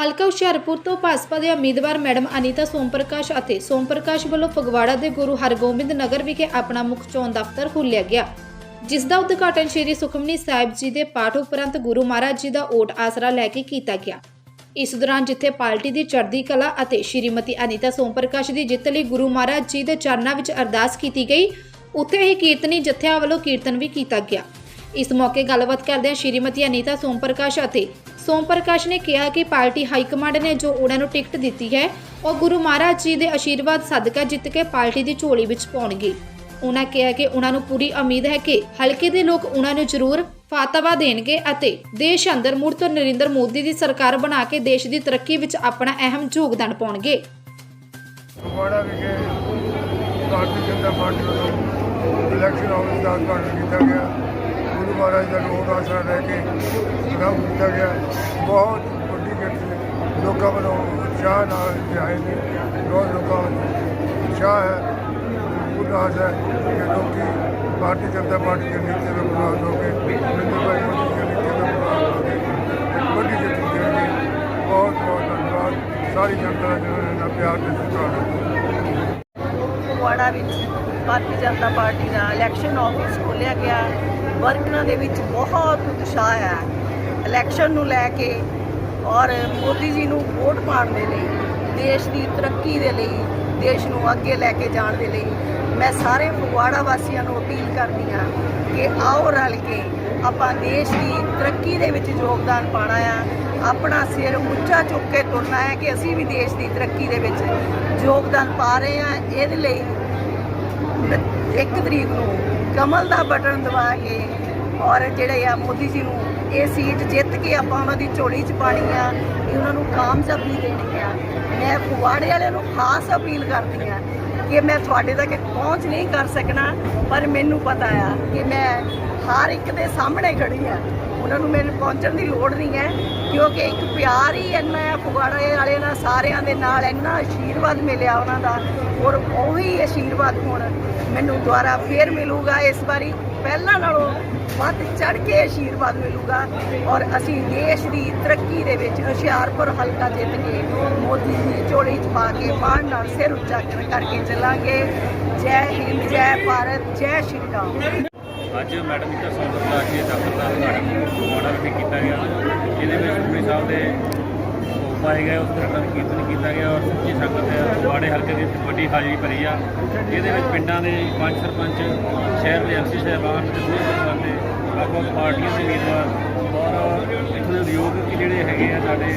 ਹਲਕਾ ਹੁਸ਼ਿਆਰਪੁਰ ਤੋਂ ਭਾਜਪਾ ਦੇ ਉਮੀਦਵਾਰ ਮੈਡਮ ਅਨੀਤਾ ਸੋਮਪ੍ਰਕਾਸ਼ ਅਤੇ ਸੋਮਪ੍ਰਕਾਸ਼ ਵੱਲੋਂ ਫਗਵਾੜਾ ਦੇ ਗੁਰੂ ਹਰਗੋਬਿੰਦ ਨਗਰ ਵਿਖੇ ਆਪਣਾ ਮੁੱਖ ਚੋਣ ਦਫ਼ਤਰ ਖੋਲ੍ਹਿਆ ਗਿਆ, ਜਿਸ ਦਾ ਉਦਘਾਟਨ ਸ਼੍ਰੀ ਸੁਖਮਨੀ ਸਾਹਿਬ ਜੀ ਦੇ ਪਾਠ ਉਪਰੰਤ ਗੁਰੂ ਮਹਾਰਾਜ ਜੀ ਦਾ ਓਟ ਆਸਰਾ ਲੈ ਕੇ ਕੀਤਾ ਗਿਆ। ਇਸ ਦੌਰਾਨ ਜਿੱਥੇ ਪਾਰਟੀ ਦੀ ਚੜ੍ਹਦੀ ਕਲਾ ਅਤੇ ਸ਼੍ਰੀਮਤੀ ਅਨੀਤਾ ਸੋਮਪ੍ਰਕਾਸ਼ ਦੀ ਜਿੱਤ ਲਈ ਗੁਰੂ ਮਹਾਰਾਜ ਜੀ ਦੇ ਚਰਨਾਂ ਵਿੱਚ ਅਰਦਾਸ ਕੀਤੀ ਗਈ, ਉੱਥੇ ਹੀ ਕੀਰਤਨੀ ਜਥਿਆਂ ਵੱਲੋਂ ਕੀਰਤਨ ਵੀ ਕੀਤਾ ਗਿਆ। ਇਸ ਮੌਕੇ ਗੱਲਬਾਤ ਕਰਦਿਆਂ ਸ਼੍ਰੀਮਤੀ ਅਨੀਤਾ ਸੋਮਪ੍ਰਕਾਸ਼ ਅਤੇ ਸੋਮਪ੍ਰਕਾਸ਼ ਨੇ ਕਿਹਾ ਕਿ ਪਾਰਟੀ ਹਾਈ ਕਮਾਂਡ ਨੇ ਜੋ ਉਹਨਾਂ ਨੂੰ ਟਿਕਟ ਦਿੱਤੀ ਹੈ, ਉਹ ਗੁਰੂ ਮਹਾਰਾਜ ਜੀ ਦੇ ਆਸ਼ੀਰਵਾਦ ਸਦਕਾ ਜਿੱਤ ਕੇ ਪਾਰਟੀ ਦੀ ਝੋਲੀ ਵਿੱਚ ਪਾਉਣਗੇ। ਉਹਨਾਂ ਕਿਹਾ ਕਿ ਉਹਨਾਂ ਨੂੰ ਪੂਰੀ ਉਮੀਦ ਹੈ ਕਿ ਹਲਕੇ ਦੇ ਲੋਕ ਉਹਨਾਂ ਨੂੰ ਜ਼ਰੂਰ ਫਾਤਵਾ ਦੇਣਗੇ ਅਤੇ ਦੇਸ਼ ਅੰਦਰ ਮੁੜ ਤੋਂ ਨਰਿੰਦਰ ਮੋਦੀ ਦੀ ਸਰਕਾਰ ਬਣਾ ਕੇ ਦੇਸ਼ ਦੀ ਤਰੱਕੀ ਵਿੱਚ ਆਪਣਾ ਅਹਿਮ ਯੋਗਦਾਨ ਪਾਉਣਗੇ। ਫਗਵਾੜਾ ਵਿਖੇ ਭਾਰਤੀ ਜਨਤਾ ਪਾਰਟੀ ਵੱਲੋਂ ਇਲੈਕਸ਼ਨ ਆਫਿਸ ਦਾ ਉਦਘਾਟਨ ਕੀਤਾ ਗਿਆ। ਗੁਰੂ ਮਹਾਰਾਜ ਦਾ ਰੋਡ ਆਸਰਾ ਲੈ ਕੇ ਆਰੰਭ ਕੀਤਾ ਗਿਆ। ਬਹੁਤ ਵੱਡੀ ਗਿਣਤੀ ਲੋਕਾਂ ਵੱਲੋਂ ਉਤਸ਼ਾਹ ਨਾਲ ਜਾਏ ਨੇ ਬਹੁਤ ਲੋਕਾਂ ਵੱਲੋਂ ਉਤਸ਼ਾਹ ਹੈ, ਉਦਾਸ ਹੈ ਕਿ ਲੋਕੀ ਭਾਰਤੀ ਜਨਤਾ ਪਾਰਟੀ ਦੇ ਨੀਤੀ ਦਾ ਪ੍ਰਭਾਵ ਹੋ ਕੇ ਨਰਿੰਦਰ ਭਾਈ ਮੋਦੀ ਦੇ ਨੀਤੀ ਦਾ ਪ੍ਰਭਾਵ ਹੋ ਕੇ ਇੱਕ ਵੱਡੀ ਜਿੱਤ ਦੇਣਗੇ ਬਹੁਤ ਬਹੁਤ ਧੰਨਵਾਦ। ਸਾਰੀ ਜਨਤਾ ਦਾ ਜਿਹਨਾਂ ਨੇ ਪਿਆਰ ਤੇ ਸਤਿਕਾਰ ਦਿੱਤਾ ਵਿੱਚ ਭਾਰਤੀ ਜਨਤਾ ਪਾਰਟੀ ਦਾ ਇਲੈਕਸ਼ਨ ਆਫਿਸ ਖੋਲ੍ਹਿਆ ਗਿਆ। ਵਰਕਰਾਂ ਦੇ ਵਿੱਚ ਬਹੁਤ ਉਤਸ਼ਾਹ ਹੈ। ਇਲੈਕਸ਼ਨ ਨੂੰ ਲੈ ਕੇ ਔਰ ਮੋਦੀ ਜੀ ਨੂੰ ਵੋਟ ਪਾਉਣ ਦੇ ਲਈ, ਦੇਸ਼ ਦੀ ਤਰੱਕੀ ਦੇ ਲਈ, ਦੇਸ਼ ਨੂੰ ਅੱਗੇ ਲੈ ਕੇ ਜਾਣ ਦੇ ਲਈ ਮੈਂ ਸਾਰੇ ਫਗਵਾੜਾ ਵਾਸੀਆਂ ਨੂੰ ਅਪੀਲ ਕਰਦੀ ਹਾਂ ਕਿ ਆਓ ਰਲ ਕੇ ਆਪਾਂ ਦੇਸ਼ ਦੀ ਤਰੱਕੀ ਦੇ ਵਿੱਚ ਯੋਗਦਾਨ ਪਾਉਣਾ ਆ। ਆਪਣਾ ਸਿਰ ਉੱਚਾ ਚੁੱਕ ਕੇ ਤੁਰਨਾ ਹੈ ਕਿ ਅਸੀਂ ਵੀ ਦੇਸ਼ ਦੀ ਤਰੱਕੀ ਦੇ ਵਿੱਚ ਯੋਗਦਾਨ ਪਾ ਰਹੇ ਹਾਂ। ਇਹਦੇ ਲਈ ਇੱਕ ਤਰੀਕ ਨੂੰ ਕਮਲ ਦਾ ਬਟਨ ਦਬਾ ਕੇ ਔਰ ਜਿਹੜੇ ਆ ਮੋਦੀ ਜੀ ਨੂੰ ਇਹ ਸੀਟ ਜਿੱਤ ਕੇ ਆਪਾਂ ਉਹਨਾਂ ਦੀ ਝੋਲੀ 'ਚ ਪਾਣੀ ਆ ਉਹਨਾਂ ਨੂੰ ਕਾਮਯਾਬੀ ਦੇਣੀ ਆ। ਮੈਂ ਫਗਵਾੜੇ ਵਾਲਿਆਂ ਨੂੰ ਖਾਸ ਅਪੀਲ ਕਰਦੀ ਆ ਕਿ ਮੈਂ ਤੁਹਾਡੇ ਤੱਕ ਪਹੁੰਚ ਨਹੀਂ ਕਰ ਸਕਣਾ, ਪਰ ਮੈਨੂੰ ਪਤਾ ਆ ਕਿ ਮੈਂ ਹਰ ਇੱਕ ਦੇ ਸਾਹਮਣੇ ਖੜੀ ਆ। ਉਹਨਾਂ ਨੂੰ ਮੈਨੂੰ ਪਹੁੰਚਣ ਦੀ ਲੋੜ ਨਹੀਂ ਹੈ, ਕਿਉਂਕਿ ਇੱਕ ਪਿਆਰ ਹੀ ਇੰਨਾ ਹੈ ਫਗਵਾੜੇ ਵਾਲੇ ਨਾਲ, ਸਾਰਿਆਂ ਦੇ ਨਾਲ ਇੰਨਾ ਆਸ਼ੀਰਵਾਦ ਮਿਲਿਆ ਉਹਨਾਂ ਦਾ, ਔਰ ਉਹੀ ਆਸ਼ੀਰਵਾਦ ਹੁਣ। ਮੈਨੂੰ ਦੁਆਰਾ ਫੇਰ ਮਿਲੂਗਾ ਇਸ ਵਾਰੀ, ਪਹਿਲਾਂ ਨਾਲੋਂ ਵੱਧ ਚੜ ਕੇ ਆਸ਼ੀਰਵਾਦ ਮਿਲੂਗਾ, ਔਰ ਅਸੀਂ ਦੇਸ਼ ਦੀ ਤਰੱਕੀ ਦੇ ਵਿੱਚ ਹੁਸ਼ਿਆਰਪੁਰ ਹਲਕਾ ਜਿੱਤ ਕੇ ਮੋਦੀ ਦੀ ਝੋਲੀ 'ਚ ਪਾ ਕੇ ਮਾਣ ਨਾਲ ਸਿਰ ਉੱਚਾ ਕਰਕੇ ਚੱਲਾਂਗੇ। ਜੈ ਹਿੰਦ, ਜੈ ਭਾਰਤ, ਜੈ ਸ਼੍ਰੀ ਰਾਮ। ਅੱਜ ਮੈਡਮ ਜੀ ਦਾ ਸੌਂਦਰ ਲਾ ਕੇ ਦਫ਼ਤਰ ਦਾ ਉਦਘਾਟਨ ਫਗਵਾੜਾ ਵੀ ਕੀਤਾ ਗਿਆ। ਜਿਹਦੇ ਵਿੱਚ ਗੁਰੂ ਸਾਹਿਬ ਦੇ ਪਾਏ ਗਏ, ਉਸ ਤਰ੍ਹਾਂ ਕੀਰਤਨ ਕੀਤਾ ਗਿਆ ਔਰ ਸੱਚੀ ਸੰਗਤ ਫਗਵਾੜੇ ਹਲਕੇ ਦੀ ਵੱਡੀ ਹਾਜ਼ਰੀ ਭਰੀ ਆ। ਜਿਹਦੇ ਵਿੱਚ ਪਿੰਡਾਂ ਦੇ ਪੰਜ ਸਰਪੰਚ, ਸ਼ਹਿਰ ਦੇ ਐਮਸੀ ਸਾਹਿਬਾਨ ਤੇ ਦੂਰ ਦੂਰ ਦੇ ਵੱਖ ਵੱਖ ਪਾਰਟੀਆਂ ਦੇ ਉਮੀਦਵਾਰ ਔਰ ਇੱਥੋਂ ਦੇ ਉਦਯੋਗ ਜਿਹੜੇ ਹੈਗੇ ਆ ਸਾਡੇ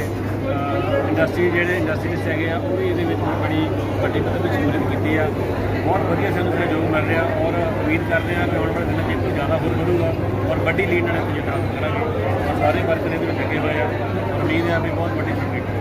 ਇੰਡਸਟਰੀ ਜਿਹੜੇ ਇੰਡਸਟਰੀਜ਼ ਹੈਗੇ ਆ, ਉਹ ਵੀ ਇਹਦੇ ਵਿੱਚ ਬੜੀ ਵੱਡੀ ਪੱਧਰ ਤੇ ਸ਼ਮੂਲੀਅਤ ਕੀਤੀ ਆ। ਬਹੁਤ ਵਧੀਆ ਸਾਨੂੰ ਸਹਿਯੋਗ ਮਿਲ ਰਿਹਾ ਔਰ ਉਮੀਦ ਕਰਦੇ ਹਾਂ ਕਿ ਆਉਣ ਵਾਲੇ ਦਿਨਾਂ 'ਚ ਇਹ ਜ਼ਿਆਦਾ ਹੋਰ ਵਧੂਗਾ ਔਰ ਵੱਡੀ ਲੀਡ ਨਾਲ ਅਸੀਂ ਜਿੱਤ ਹਾਸਲ ਕਰਾਂਗੇ। ਔਰ ਸਾਰੇ ਵਰਕਰ ਇਹਦੇ ਵਿੱਚ ਲੱਗੇ ਹੋਏ ਆ। ਉਮੀਦ ਹੈ ਵੀ ਬਹੁਤ ਵੱਡੀ ਸੰਖਿਆ